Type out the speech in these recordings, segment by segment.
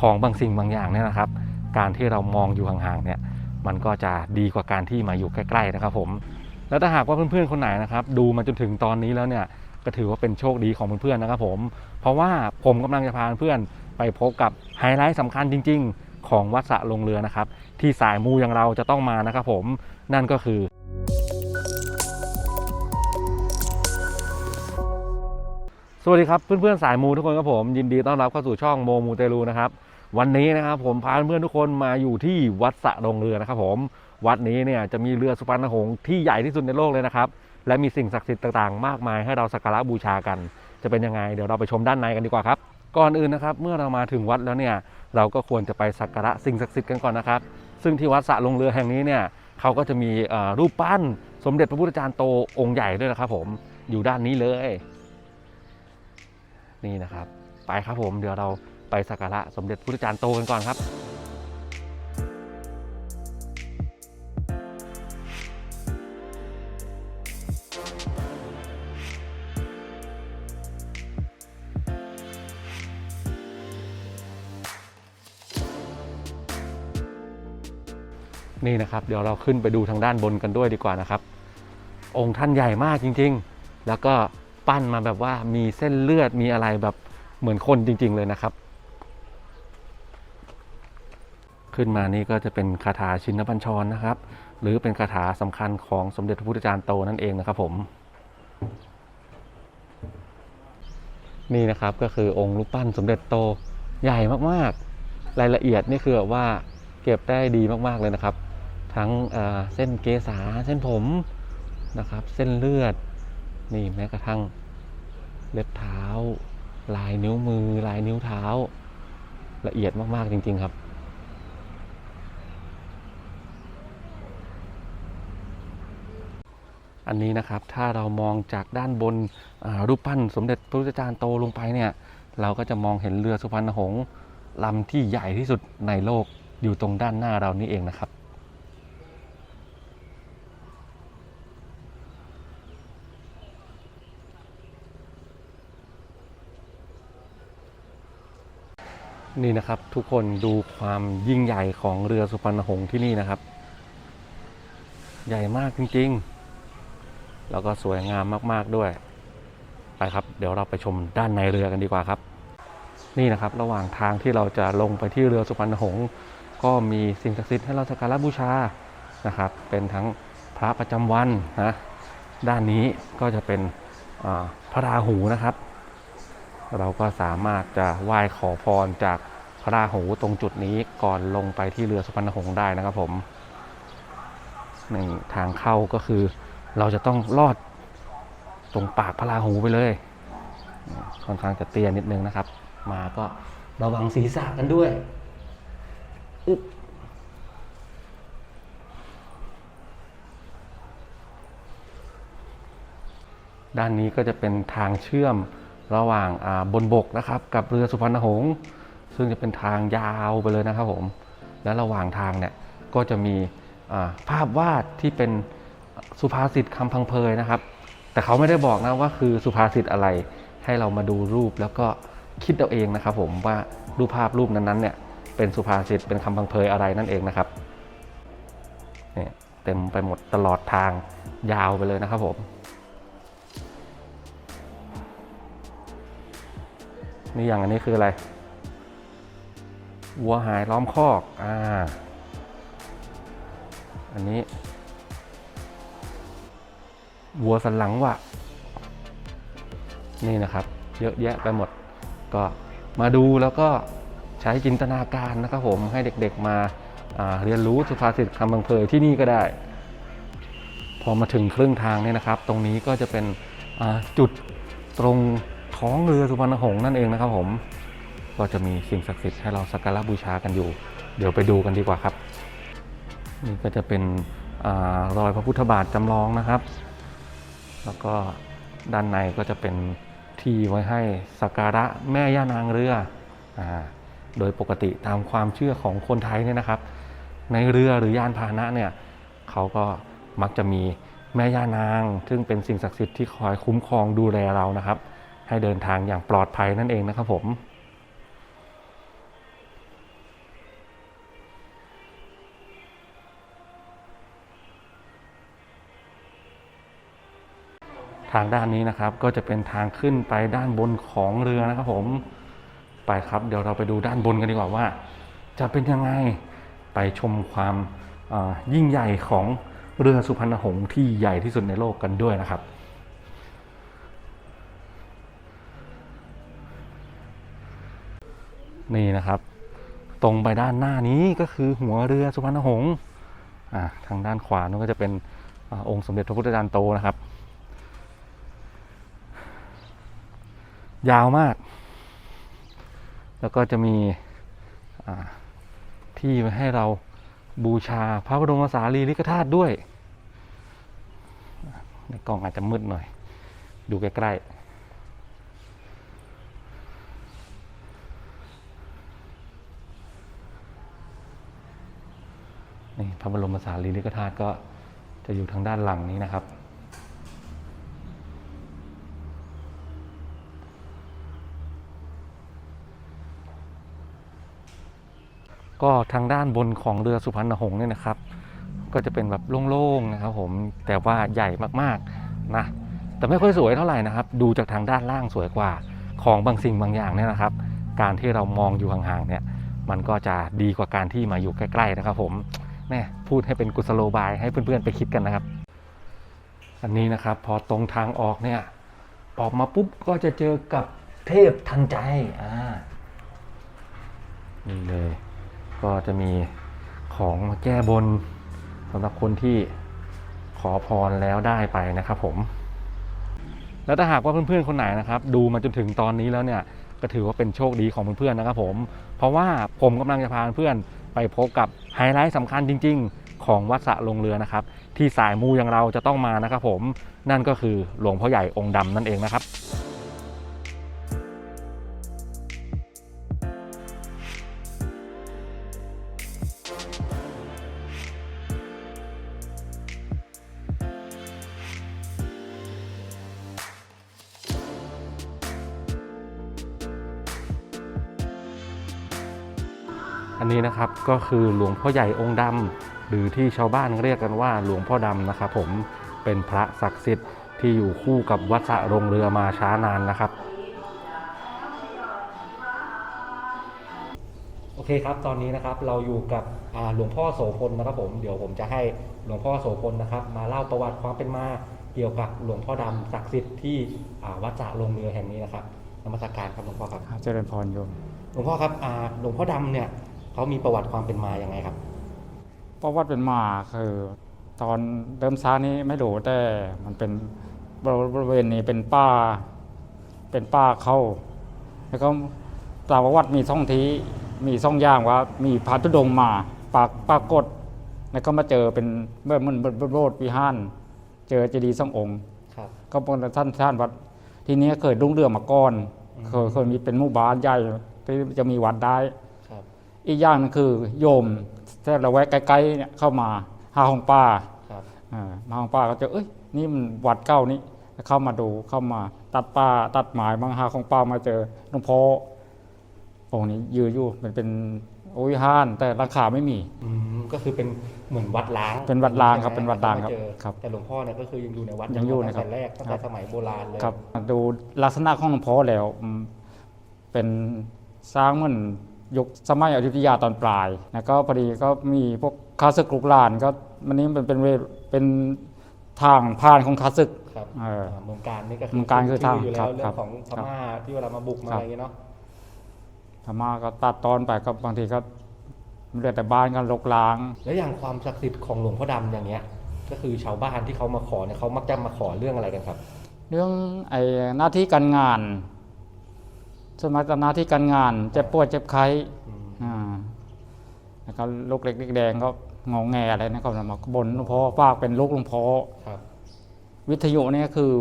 ของบางสิ่งบางอย่างเนี่ยนะครับ การที่เรามองอยู่ห่างๆเนี่ยมันก็จะดีกว่าการที่มาอยู่ใกล้ๆนะครับผมแล้วถ้าหากว่าเพื่อนๆคนไหนนะครับดูมาจนถึงตอนนี้แล้วเนี่ยก็ถือว่าเป็นโชคดีของเพื่อนๆนะครับผม เพราะว่าผมกำลังจะพาเพื่อนไปพบกับไฮไลท์สำคัญจริง ๆ ของวัดสะลงเรือนะครับ ที่สายมูอย่างเราจะต้องมานะครับผมนั่นก็คือ สวัสดีครับเพื่อนๆสายมูทุกคนครับผม ยินดีต้อนรับเข้าสู่ช่องโมมูเตลูนะครับ วันนี้นะครับผมพาเพื่อนทุกคนมาอยู่ที่วัดสะลงเรือนะครับผมวัดนี้เนี่ยจะมีเรือสุพรรณหงส์ที่ใหญ่ที่สุดในโลกเลยนะครับและมีสิ่งศักดิ์สิทธิ์ต่างๆ มากมายให้เราสักการะบูชากัน จะเป็นยังไงเดี๋ยวเราไปชมด้านในกันดีกว่าครับก่อนอื่นนะครับ เมื่อเรามาถึงวัดแล้วเนี่ยเราก็ควรจะไปสักการะสิ่งศักดิ์สิทธิ์กันก่อนนะครับ ซึ่งที่วัดสะลงเรือแห่งนี้เนี่ยเขาก็จะมีรูปปั้นสมเด็จพระพุทธจารย์โตองค์ใหญ่ด้วยนะครับ ผมอยู่ด้านนี้เลย นี่นะครับ ไปครับผมเดี๋ยวเรา ไปสักการะสมเด็จพุทธจารย์โตกันก่อนครับนี่นะครับเดี๋ยวเราขึ้นไปดูทางด้านบนกันด้วยดีกว่านะครับ องค์ท่านใหญ่มากจริงๆ แล้วก็ปั้นมาแบบว่ามีเส้นเลือดมีอะไรแบบเหมือนคนจริง ๆ เลยนะครับ ขึ้นมานี่ก็จะเป็นคาถาชินบัญชรนะครับ หรือเป็นคาถาสำคัญของสมเด็จพระพุทธจารย์โตนั่นเองนะครับผมนี่นะครับก็คือองค์รูปปั้นสมเด็จโตใหญ่มากๆ รายละเอียดนี่คือแบบว่าเก็บได้ดีมากๆเลยนะครับ ทั้งเเส้นเกษาเส้นผมนะครับ เส้นเลือดนี่แม้กระทั่งเล็บเท้า ลายนิ้วมือ ลายนิ้วเท้า ละเอียดมากๆจริง ๆ ครับ อันนี้นะครับ ถ้าเรามองจากด้านบนรูปปั้นสมเด็จพระพุทธจารย์โตลงไปเนี่ย เราก็จะมองเห็นเรือสุพรรณหงษ์ลำที่ใหญ่ที่สุดในโลกอยู่ตรงด้านหน้าเรานี่เองนะครับ นี่นะครับทุกคนดูความยิ่งใหญ่ของเรือสุพรรณหงษ์ที่นี่นะครับ ใหญ่มากจริง ๆ แล้วก็สวยงามมาก ๆด้วย ไปครับ เดี๋ยวเราไปชมด้านในเรือกันดีกว่าครับ นี่นะครับ ระหว่างทางที่เราจะลงไปที่เรือสุพรรณหงษ์ก็มีสิ่งศักดิ์สิทธิ์ให้เราสักการะบูชานะครับ เป็นทั้งพระประจำวันนะด้านนี้ก็จะเป็นพระราหูนะครับ เราก็สามารถจะไหว้ขอพรจากพระราหูตรงจุดนี้ก่อนลงไปที่เรือสุพรรณหงษ์ได้นะครับผมหนึ่งทางเข้าก็คือ เราจะต้องลอดตรงปากพระราหูไปเลย ค่อนข้างจะเตี้ยนิดนึงนะครับ มาก็ระวังศีรษะกันด้วยอึ๊บด้านนี้ก็จะเป็นทางเชื่อมระหว่างาบนบกนะครับ กับเรือสุพรรณหงษ์ซึ่งจะเป็นทางยาวไปเลยนะครับผม และระหว่างทางเนี่ยก็จะมีาภาพวาดที่เป็น สุภาษิตคำพังเพยนะครับ แต่เขาไม่ได้บอกนะว่าคือสุภาษิตอะไรให้เรามาดูรูปแล้วก็คิดเอาเองนะครับ ผมว่ารูปภาพรูปนั้นๆเนี่ยเป็นสุภาษิตเป็นคำพังเพยอะไรนั่นเองนะครับเนี่ยเต็มไปหมดตลอดทางยาวไปเลยนะครับผมนี่อย่างอันนี้คืออะไร วัวหายล้อมคอก อ่า อันนี้ วัวสันหลังวะนี่นะครับ เยอะแยะไปหมด ก็มาดูแล้วก็ใช้จินตนาการนะครับผมให้เด็กๆมาาเรียนรู้สุภาษิตคำบังเพยที่นี่ก็ได้ พอมาถึงครึ่งทางเนี่ยนะครับ ตรงนี้ก็จะเป็นจุดตรงท้องเรือสุพรรณหงษ์นั่นเองนะครับผมก็จะมีสิ่งศักดิ์สิทธิ์ให้เราสักการะบูชากันอยู่ เดี๋ยวไปดูกันดีกว่าครับ นี่ก็จะเป็นอรอยพระพุทธบาทจำลองนะครับ แล้วก็ด้านในก็จะเป็นที่ไว้ให้สักการะแม่ย่านางเรืออโดยปกติตามความเชื่อของคนไทยเนี่ยนะครับ ในเรือหรือยานพาหนะเนี่ยเขาก็มักจะมีแม่ย่านาง ซึ่งเป็นสิ่งศักดิ์สิทธิ์ที่คอยคุ้มครองดูแลเรานะครับ ให้เดินทางอย่างปลอดภัยนั่นเองนะครับผม ทางด้านนี้นะครับ ก็จะเป็นทางขึ้นไปด้านบนของเรือนะครับผมไปครับ เดี๋ยวเราไปดูด้านบนกันดีกว่าว่า จะเป็นยังไงไปชมความยิ่งใหญ่ของเรือสุพรรณหงส์ที่ใหญ่ที่สุดในโลกกันด้วยนะครับ นี่นะครับ ตรงไปด้านหน้านี้ก็คือหัวเรือสุพรรณหงส์ทางด้านขวานั่นก็จะเป็นอองค์สมเด็จพระพุทธจารย์โตนะครับ ยาวมาก แล้วก็จะมีที่ไว้ให้เราบูชาพระบรมสารีริกธาตุด้วย ในกล้องอาจจะมืดหน่อย ดูใกล้ๆนี่พระบรมสารีริกธาตุก็จะอยู่ทางด้านหลังนี้นะครับ ก็ทางด้านบนของเรือสุพรรณหงส์เนี่ยนะครับ ก็จะเป็นแบบโล่งๆนะครับผมแต่ว่าใหญ่มากๆนะแต่ไม่ค่อยสวยเท่าไหร่นะครับ ดูจากทางด้านล่างสวยกว่าของบางสิ่งบางอย่างเนี่ยนะครับ การที่เรามองอยู่ห่างๆเนี่ย มันก็จะดีกว่าการที่มาอยู่ใกล้ๆนะครับผมแม่พูดให้เป็นกุศโลบายให้เพื่อนๆไปคิดกันนะครับ อันนี้นะครับพอตรงทางออกเนี่ยออกมาปุ๊บก็จะเจอกับเทพทันใจอ่านี่เลย ก็จะมีของมาแก้บนสำหรับคนที่ขอพรแล้วได้ไปนะครับผม แล้วถ้าหากว่าเพื่อนๆคนไหนนะครับ ดูมาจนถึงตอนนี้แล้วเนี่ยก็ถือว่าเป็นโชคดีของเพื่อนๆนะครับผม เพราะว่าผมกำลังจะพาเพื่อนไปพบกับไฮไลท์สำคัญจริง ๆ ของวัดสะลงเรือนะครับ ที่สายมูอย่างเราจะต้องมานะครับผมนั่นก็คือหลวงพ่อใหญ่องค์ดำนั่นเองนะครับ นนี้นะครับก็คือหลวงพ่อใหญ่องค์ดำหรือที่ชาวบ้านเรียกกันว่าหลวงพ่อดำนะครับผมเป็นพระศักดิ์สิทธิ์ที่อยู่คู่กับวัดสระโรงเรือมาช้านานนะครับ โอเคครับตอนนี้นะครับเราอยู่กับอ่าหลวงพ่อโสพลนะครับผมเดี๋ยวผมจะให้หลวงพ่อโสพลนะครับ มาเล่าประวัติความเป็นมาเกี่ยวกับหลวงพ่อดำศักดิ์สิทธิ์ที่อ่าวัดสระโรงเรือแห่งนี้นะครับนมัสการครับหลวงพ่อครับเจริญพรโยมหลวงพ่อครับอ่าหลวงพ่อดำเนี่ย เขามีประวัติความเป็นมาอย่างไงครับ ประวัติเป็นมาคือ ตอนเริ่มช้านี้ไม่รู้แต่มันเป็นบริเวณนี้เป็นป่าเป็นป่าเข้า แล้วก็ตามประวัติมีท่องทีมีซ่องอย่างว่ามีพระธุดงค์มาปากปรากฏแล้วก็มาเจอเป็นเมื่อมันโบสถ์วิหารเจอเจดีย์สององค์ครับก็เป็นท่านท่านวัดทีนี้เคยรุ่งเรืองมาก่อนอืมเคยเคยมีเป็นหมู่บ้านใหญ่ที่จะมีวัดได้ครับ อีกอย่างหนึงคือโยมแท้เราแวะใกล้ๆเนี่ยเข้ามาหาห้องป้าครับอ่ามาห้องป้าก็จะเอ้ยนี่มันวัดเก้านี่เข้ามาดูเข้ามาตัดป้าตัดหมายบางหาของป้ามาเจอหลวงพ่อองค์นี้ยืนอยู่มันเป็นโอ้ยห้านแต่ราคาไม่มีอืมก็คือเป็นเหมือนวัดล้างเป็นวัดล้างครับใช่ไหมเป็นวัดล้างครับเจอครับแต่หลวงพ่อเนี่ยก็คือยังอยู่ในวัดยังอยู่นะครับตั้งแต่แรกตั้งแต่สมัยโบราณเลยครับ ดูลักษณะของหลวงพ่อแล้วอืมเป็นสร้างเหมือน ยุคสมัยอยุธยาตอนปลายแล้วก็พอดีก็มีพวกคาสึกลุกลานก็มันนี้มันเป็นเวเป็นทางผ่านของคาสึกครับเออาเมืองการนี่ก็เมืองการคือทางอยู่ครัแล้วบเรื่องของพครับม่าที่เวลามาบุกมาครัอะบไรอย่างเงี้ยเนาะพม่าก็ตัดตอนไปก็บางทีก็เหลือแต่บ้านกันลกล้าง แล้วอย่างความศักดิ์สิทธิ์ของหลวงพ่อดำอย่างเงี้ย ก็คือชาวบ้านที่เขามาขอเนี่ยเขามักจะมาขอเรื่องอะไรกันครับ เรื่องไอ้หน้าที่การงาน สวนมัยหน้าที่การงานเจ็บปวดเจ็บไข้อืมอ่าแล้วก็ลูกเล็กเล็กแดงก็งองแงอะไรนะก็มาบนหลวงพ่อฝากเป็นลูกหลวงพ่อครับวิทยุเนี่ยคือ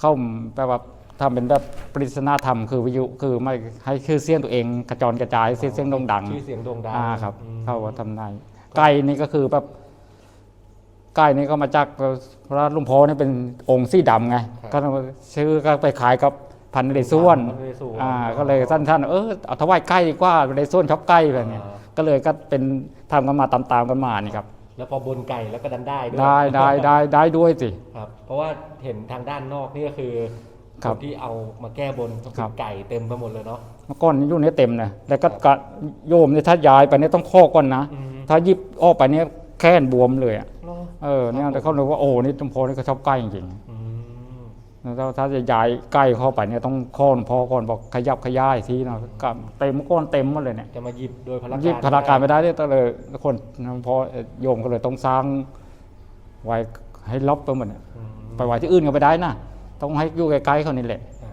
เข้าแปลว่าทำเป็นแบบปริศนาธรรมคือวิทยุคือไม่ให้คือเสียงตัวเองกระจรกระจายเสียงเสียงโด่งดังชื่อเสียงโด่งดังอ่าครับอืมเข้าว่าทำได้ไก่นี่ก็คือแบบไก่นี่ก็มาจากพระลุงพ่อนี่เป็นองค์สีดำไงก็ชื่อก็ไปขายกับ พันในส่วนพระนเรศวรอ่าก็เลยสั้นๆเออเอาถวายไก่ดีกว่าในส่วนชอบไก่แบบนี้อ่าก็เลยก็เป็นทำกันมาตามๆกันมานี่ครับแแล้วพอบนไก่แล้วก็ดันได้ด้วยได้ได้ได้ได้ด้วยสิครับ เพราะว่าเห็นทางด้านนอกนี่ก็คือครับนที่เอามาแก้บนก็คคืรัอบไก่เต็มไปหมดเลยเนาะเมื่อก่อนยุ่นนี้เต็มนะแล้วก็กะโยมเนี่ยถ้าย้ายไปเนี่ยต้องข้อก่อนนะอืมถ้ายิบออกไปเนี่ยแค่นบวมเลยอะเนาะเออเนี่ยแต่เขาเลยว่าโอ้นี่ตุมโพนี่เขาชอบใกล้จริงอืมๆ แล้วถ้าจะย้ายใกล้เข้าไปเนี่ยต้องข้อนพอก่อนบอกขยับขย้ายทีนะก็เต็มก้อนเต็มหมดเลยเนี่ยจะมาหยิบโดยพลังยิบพลังการไม่ได้เนี่ยต้องเลยคนพอโยมก็เลยต้องสร้างไว้ให้ล็อบไปหมดเนี่ยอืมไปไว้ที่อื่นก็ไม่ได้นะต้องให้อยู่ใกล้ๆเขานี่แหละอ่า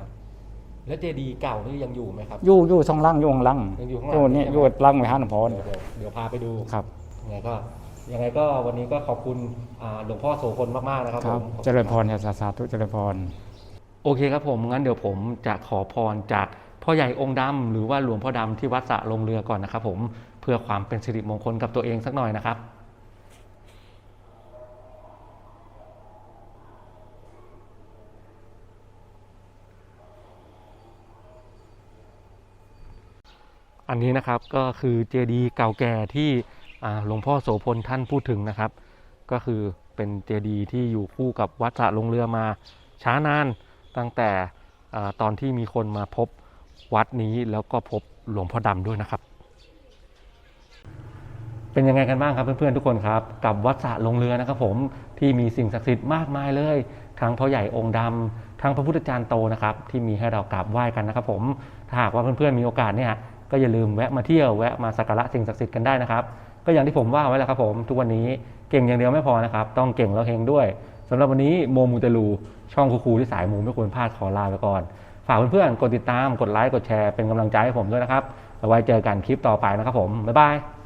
แล้วเจดีย์เก่านี่ยังอยู่ไหมครับ อยู่อยู่ช่องล่างอยู่ข้างล่างยังอยู่ข้างล่างนี่ใช่ไหมอยู่ล่างไว้ห้าหนพรเดี๋ยวเดี๋ยวเดี๋ยวพาไปดูครับยังไงก็ ยังไงก็วันนี้ก็ขอบคุณอ่าหลวงพ่อโสพลมากๆนะครับคผรับมขอบคุณเจริญพรครับสาธุเจริญพร โอเคครับผม งั้นเดี๋ยวผมจะขอพรจากพ่อใหญ่องค์ดำหรือว่าหลวงพ่อดำที่วัดสระลงเรือก่อนนะครับผมเพื่อความเป็นสิริมงคลกับตัวเองสักหน่อยนะครับอันนี้นะครับก็คือเจดีย์เก่าแก่ที่อ่า หลวงพ่อโสพลท่านพูดถึงนะครับ ก็คือเป็นเจดีย์ที่อยู่คู่กับวัดสระลงเรือมาช้านานตั้งแต่ตอนที่มีคนมาพบวัดนี้แล้วก็พบหลวงพ่อดำด้วยนะครับ เป็นยังไงกันบ้างครับเพื่อนๆทุกคนครับ กับวัดสระลงเรือนะครับ ผมที่มีสิ่งศักดิ์สิทธิ์มากมายเลยทั้งพ่อใหญ่องค์ดำทั้งพระพุทธจารย์โตนะครับ ที่มีให้เรากราบไหว้กันนะครับ ผมถ้าหากว่าเพื่อนๆมีโอกาสเนี่ยก็อย่าลืมแวะมาเที่ยวแวะมาสักการะสิ่งศักดิ์สิทธิ์กันได้นะครับ ก็อย่างที่ผมว่าไว้แล้วครับผม ทุกวันนี้เก่งอย่างเดียวไม่พอนะครับ ต้องเก่งแล้วเฮงด้วยสำหรับวันนี้โมมูเตลูช่องคูคูที่สายมูไม่ควรพลาดขอลาไปก่อน ฝากเพื่อนๆกดติดตามกดไลค์กดแชร์เป็นกำลังใจให้ผมด้วยนะครับแล้วไว้เจอกันคลิปต่อไปนะครับผมบ๊ายบาย